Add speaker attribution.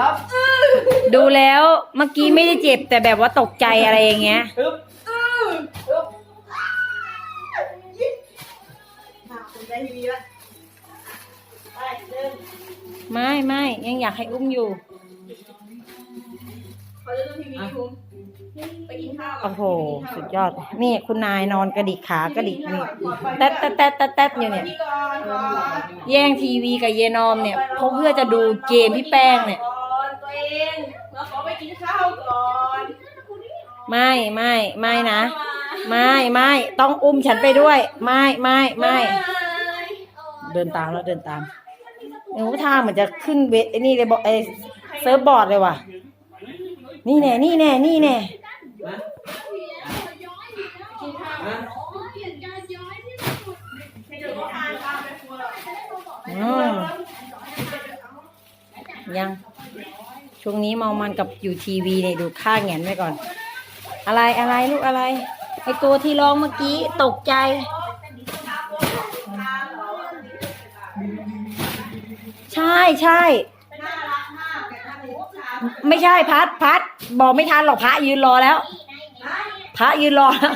Speaker 1: รับ
Speaker 2: ดูแล้วเมื่อกี้ไม่ได้เจ็บแต่แบบว่าตกใจอะไรอย่างเงี้ย
Speaker 1: อึ๊บอึ๊บมาคุณได้ทีวีละไปเดิน
Speaker 2: ไม่ไม่ยังอยากให้อุ้มอยู่
Speaker 1: เขาจะดูทีวีคุณไปกินข้าวก่อน
Speaker 2: โอ้โห สุดยอด นี่คุณนายนอนกระดิกขากระดิกนี่แต๊ดแต๊ดแต๊ดแต๊ดแต๊ดอยู่เนี่ย
Speaker 1: พี่ก่อนก่อน
Speaker 2: แย่งทีวีกับเยนอมเนี่ยเพราะเพื่อจะดูเกมพี่แป้งเนี่ย
Speaker 1: กินข้าวก่อน
Speaker 2: ไม่ไม่ไม่นะ ไม่ไม่ต้องอุ้มฉันไปด้วย ไม่ไม่ไม่เดินตามแล้วเดินตามหนูท่าเหมือนจะขึ้นเวทไอ้นี่เลยบอกไอ้เซิร์ฟบอร์ดเลยว่ะ นี่แน่นี่แน่นี่แน่
Speaker 1: ให้เดี๋ยวก็ทานข้าวไปครัว
Speaker 2: อืมยัง ช่วงนี้เมองมันกับอยู่ทีวีเนี่ยดูค่าแงนไว้ก่อน อะไรอะไรลูกอะไรไอตัวที่ร้องเมื่อกี้ตกใจ ใช่ใช่ไม่ใช่พัดพัด บอกไม่ทันหรอกพระยืนรอแล้ว พระยืนรอแล้ว